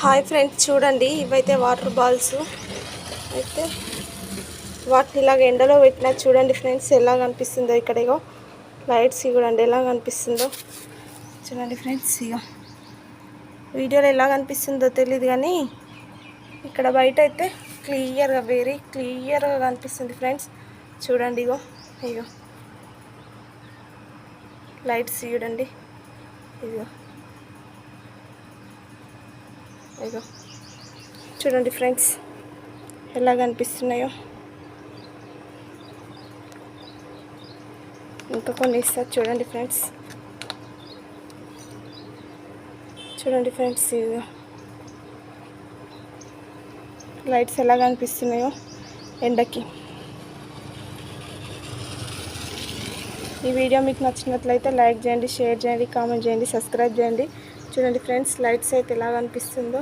Hi friends చూడండి ఇవైతే water balls. అయితే వాటిని ఇలాగ ఎండలో పెట్టినా చూడండి ఫ్రెండ్స్ ఎలా కనిపిస్తుందో ఇక్కడ ఇగో. లైట్స్ చూడండి ఎలా కనిపిస్తుందో. చూడండి ఫ్రెండ్స్ ఇగో. వీడియోలో ఎలా కనిపిస్తుందో తెలియదు కానీ ఇక్కడ బయట అయితే క్లియర్గా వెరీ క్లియర్గా కనిపిస్తుంది ఫ్రెండ్స్. చూడండి ఇగో ఇగో. లైట్స్ చూడండి. ఇదిగో. ఇగో చూడండి ఫ్రెండ్స్ ఎలా కనిపిస్తున్నాయో ఇంకా కొన్ని ఇస్తారు చూడండి ఫ్రెండ్స్. చూడండి ఫ్రెండ్స్ ఇదిగో. లైట్స్ ఎలా కనిపిస్తున్నాయో ఎండకి. ఈ వీడియో మీకు నచ్చినట్లయితే లైక్ చేయండి షేర్ చేయండి కామెంట్ చేయండి సబ్స్క్రైబ్ చేయండి. చూడండి ఫ్రెండ్స్ లైట్స్ అయితే ఎలా కనిపిస్తుందో